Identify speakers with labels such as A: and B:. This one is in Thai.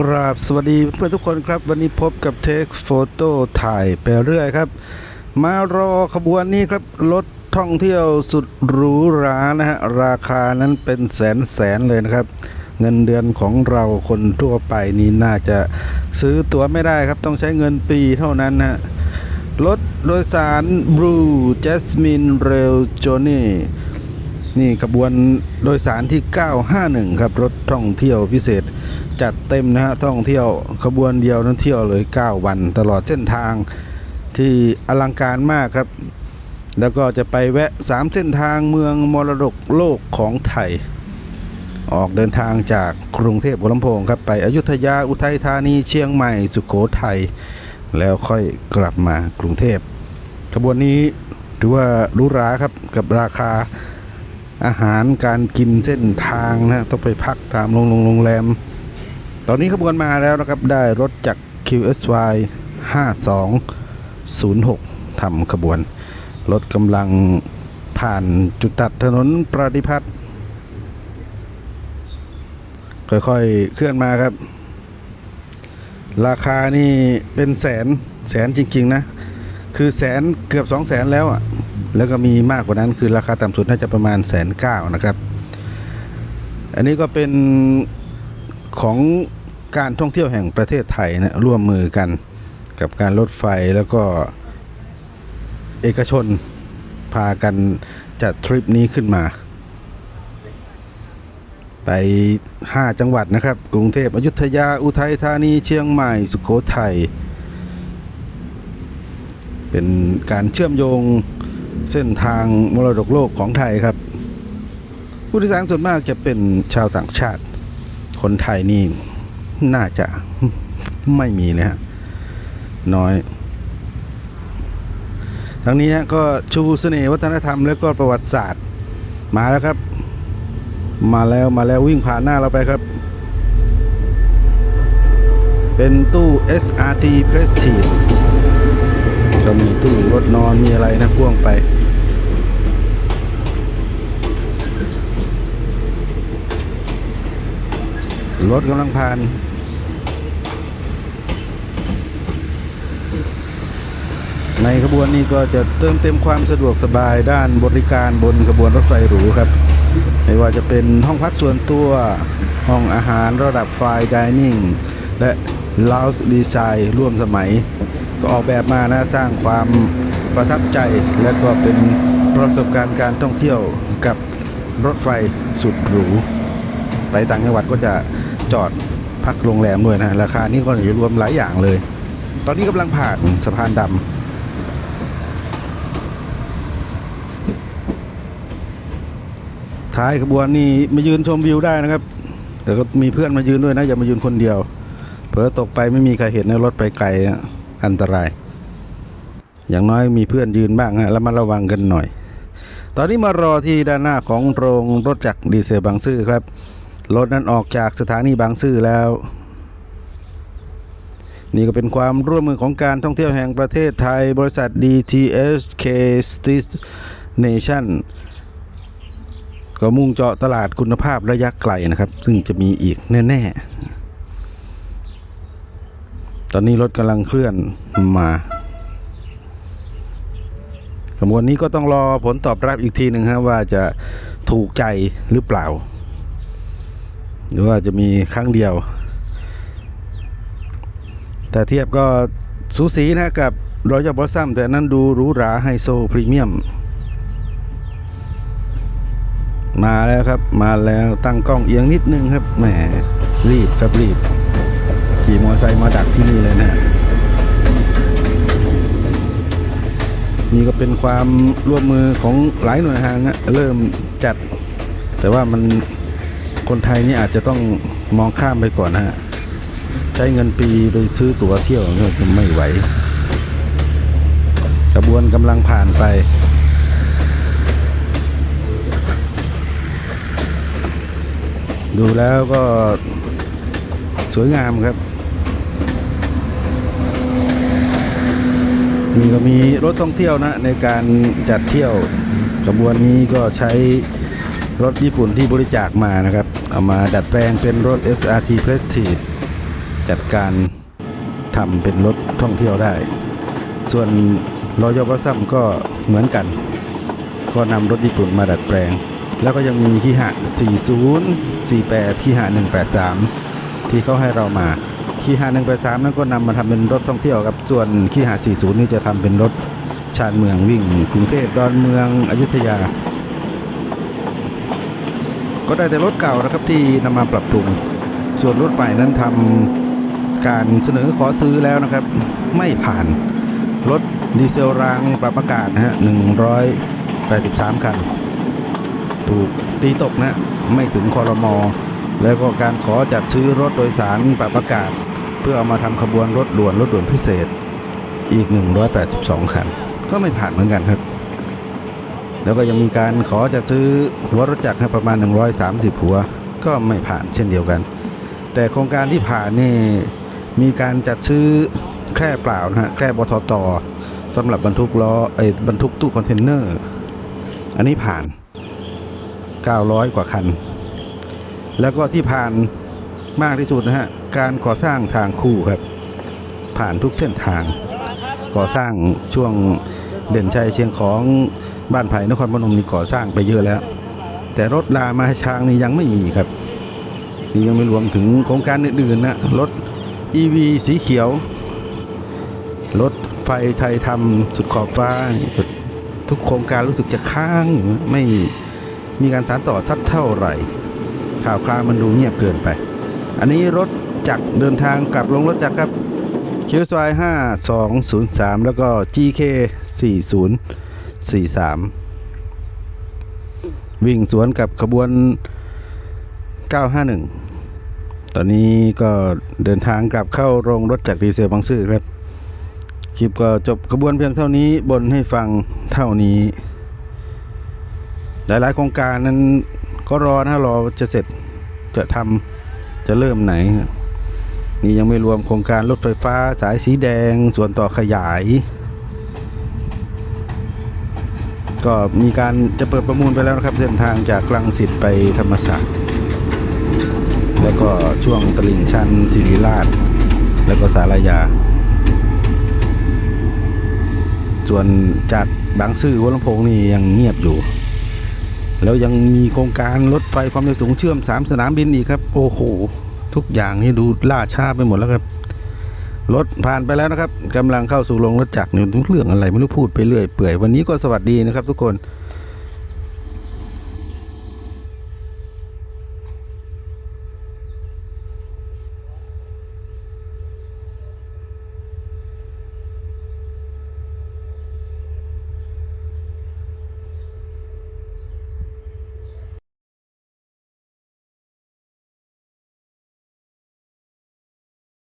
A: กราบสวัสดีเพื่อนทุกคนครับ วันนี้พบกับเทคโฟโต้ถ่ายไปเรื่อยครับ มารอขบวนนี้ครับ รถท่องเที่ยวสุดหรูหรานะฮะ ราคานั้นเป็นแสนแสนเลยนะครับ เงินเดือนของเราคนทั่วไปนี่น่าจะซื้อตั๋วไม่ได้ครับ ต้องใช้เงินปีเท่านั้นนะฮะรถโดยสาร Blue Jasmine Rail Journey นี่ขบวนโดยสารที่ 951 ครับ รถท่องเที่ยวพิเศษ จัดเต็มนะฮะท่องเที่ยวขบวนเดียวนั้นเที่ยวเลย 9 วันตลอดเส้นทางที่อลังการมากครับ แล้วก็จะไปแวะ 3 เส้นทางเมืองมรดกโลกของไทย ออกเดินทางจากกรุงเทพหัวลำโพงครับไปอยุธยาอุทัยธานีเชียงใหม่สุโขทัยแล้วค่อยกลับมากรุงเทพขบวนนี้ถือว่ารูหราครับกับราคาอาหารการกินเส้นทางนะต้องไปพักตามโรงโรงแรม ตอนนี้ขบวนมาแล้วนะครับ ได้รถจาก QSY 5206ทำขบวน รถกำลังผ่านจุดตัดถนนประดิพัฒน์ค่อยๆ เคลื่อนมาครับ ราคานี่เป็นแสนแสนจริง ๆ นะ คือแสนเกือบสองแสนแล้วอะ แล้วก็มีมากกว่านั้นคือราคาต่ำสุดน่าจะประมาณแสนเก้านะครับ อันนี้ก็เป็น ของการท่องเที่ยวแห่งประเทศไทยนะร่วมมือกันกับการรถไฟแล้วก็เอกชนพากันจัดทริปนี้ขึ้นมา ไป 5 จังหวัดนะครับ กรุงเทพอยุธยาอุทัยธานีเชียงใหม่สุโขทัยเป็นการเชื่อมโยงเส้นทางมรดกโลกของไทยครับ ผู้โดยสารส่วนมากจะเป็นชาวต่างชาติ คนไทยนี่น่าจะไม่มีนะฮะน้อย ทั้งนี้ฮะก็ชูเสน่ห์วัฒนธรรมและก็ประวัติศาสตร์ มาแล้วครับ มาแล้วมาแล้ววิ่งผ่านหน้าเราไปครับ เป็นตู้ SRT Prestige ก็มีตู้รถนอนมีอะไรนะพ่วงไป รถกำลังผ่านในขบวนนี้ก็จะเติมเต็มความสะดวกสบายด้านบริการบนขบวนรถไฟหรูครับ ไม่ว่าจะเป็นห้องพักส่วนตัว ห้องอาหารระดับไฟดิเนิ่งและลาวส์ดีไซน์ร่วมสมัย ก็ออกแบบมานะสร้างความประทับใจ และก็เป็นประสบการณ์การท่องเที่ยวกับรถไฟสุดหรู ไปต่างจังหวัดก็จะ จอดพักโรงแรมด้วยนะ ราคานี้ก็จะรวมหลายอย่างเลย ตอนนี้กำลังผ่านสะพานดำท้ายขบวนนี่มายืนชมวิวได้นะครับ แต่ก็มีเพื่อนมายืนด้วยนะ อย่ามายืนคนเดียว เผลอตกไปไม่มีใครเห็นนรถไปไกลอะอันตราย อย่างน้อยมีเพื่อนยืนบ้างฮะแล้วมาระวังกันหน่อย ตอนนี้มารอที่ด้านหน้าของโรงรถจักรดีเซลบางซื่อครับ รถนั้นออกจากสถานีบางซื่อแล้ว นี่ก็เป็นความร่วมมือของการท่องเที่ยวแห่งประเทศไทย บริษัท DTSK Stis Nation ก็มุ่งเจาะตลาดคุณภาพระยะไกลนะครับ ซึ่งจะมีอีกแน่ ๆ ตอนนี้รถกำลังเคลื่อนมาขบวนนี้ก็ต้องรอผลตอบรับอีกทีหนึ่งฮะว่าจะถูกใจหรือเปล่า หรือว่าจะมีครั้งเดียว แต่เทียบก็สูสีนะกับรอย a l บอสซัมแต่นนั้นดูหรูหราไฮโซพรีเมียม มาแล้วครับมาแล้วตั้งกล้องเอียงนิดนึงครับแหมรีบครับรีบ ขี่มอเตอร์ไซค์มาดักที่นี่เลยนะนี่ก็เป็นความร่วมมือของหลายหน่วยงานนะเริ่มจัด แต่ว่ามัน คนไทยนี่อาจจะต้องมองข้ามไปก่อนนะฮะ ใช้เงินปีไปซื้อตั๋วเที่ยวก็จะไม่ไหวกระบวนกำลังผ่านไปดูแล้วก็สวยงามครับนี่ก็มีรถท่องเที่ยวนะในการจัดเที่ยวขบวนนี้ก็ใช้ รถญี่ปุ่นที่บริจาคมานะครับ เอามาดัดแปลงเป็นรถ SRT Prestige จัดการทำเป็นรถท่องเที่ยวได้ ส่วนรอยอบซัมก็เหมือนกัน ก็นำรถญี่ปุ่นมาดัดแปลง แล้วก็ยังมีคีหะ 40 48คีหะ 183 ที่เขาให้เรามาคีหะ 183 นั้นก็นำมาทำเป็นรถท่องเที่ยวครับ ส่วนคีหะ 40 นี่จะทำเป็นรถชานเมืองวิ่งกรุงเทพดอนเมืองอยุธยา ก็ได้แต่รถเก่านะครับที่นำมาปรับปรุง ส่วนรถใหม่นั้นทำการเสนอขอซื้อแล้วนะครับ ไม่ผ่านรถดีเซลรางปรับอากาศนะฮะ183 คัน ถูกตีตกนะไม่ถึงคอรมอแล้วก็การขอจัดซื้อรถโดยสารปรับอากาศ เพื่อเอามาทำขบวนรถด่วนรถด่วนพิเศษอีก 182 คัน ก็ไม่ผ่านเหมือนกันครับ แล้วก็ยังมีการขอจะซื้อหัวรถจักรให้ประมาณ 130 หัว ก็ไม่ผ่านเช่นเดียวกัน แต่โครงการที่ผ่านนี่มีการจัดซื้อแคร่เปล่านะฮะแคร่บทตสำหรับบรรทุกล้อไอ้บรรทุกตู้คอนเทนเนอร์ อันนี้ผ่าน 900 กว่าคัน แล้วก็ที่ผ่านมากที่สุดนะฮะการก่อสร้างทางคู่ครับ ผ่านทุกเส้นทาง ก่อสร้างช่วงเด่นชัยเชียงของ บ้านไผ่นครพนมนี่ก่อสร้างไปเยอะแล้ว แต่รถลามาช้างนี่ยังไม่มีครับนี่ยังไม่รวมถึงโครงการอื่นๆนะรถ EV สีเขียว รถไฟไทยทำสุดขอบฟ้า ทุกโครงการรู้สึกจะค้างอยู่ไม่มีการสานต่อสักเท่าไหร่ ข่าวคราวมันดูเงียบเกินไป อันนี้รถจักรเดินทางกลับลงรถจักรครับคิวซาย5203 แล้วก็ GK 43 วิ่งสวนกับขบวน 951 ตอนนี้ก็เดินทางกลับเข้าโรงรถจากดีเซลบางซื่อครับ คลิปก็จบขบวนเพียงเท่านี้บนให้ฟังเท่านี้ หลายๆโครงการนั้นก็รอนะรอจะเสร็จจะทำจะเริ่มไหน นี่ยังไม่รวมโครงการรถไฟฟ้าสายสีแดงส่วนต่อขยาย ก็มีการจะเปิดประมูลไปแล้วนะครับเส้นทางจากกลังสิตไปธรรมศาสตร์ แล้วก็ช่วงตลิ่งชันศิริราช แล้วก็สารยา ส่วนจากบางซื่อหัวลำโพงนี่ยังเงียบอยู่ แล้วยังมีโครงการรถไฟความเร็วสูงเชื่อมสามสนามบินอีกครับ โอ้โห ทุกอย่างนี่ดูล่าช้าไปหมดแล้วครับ รถผ่านไปแล้วนะครับกำลังเข้าสู่โรงรถจักรเนี่ยเรื่องอะไรไม่รู้พูดไปเรื่อยเปื่อยวันนี้ก็สวัสดีนะครับทุกคน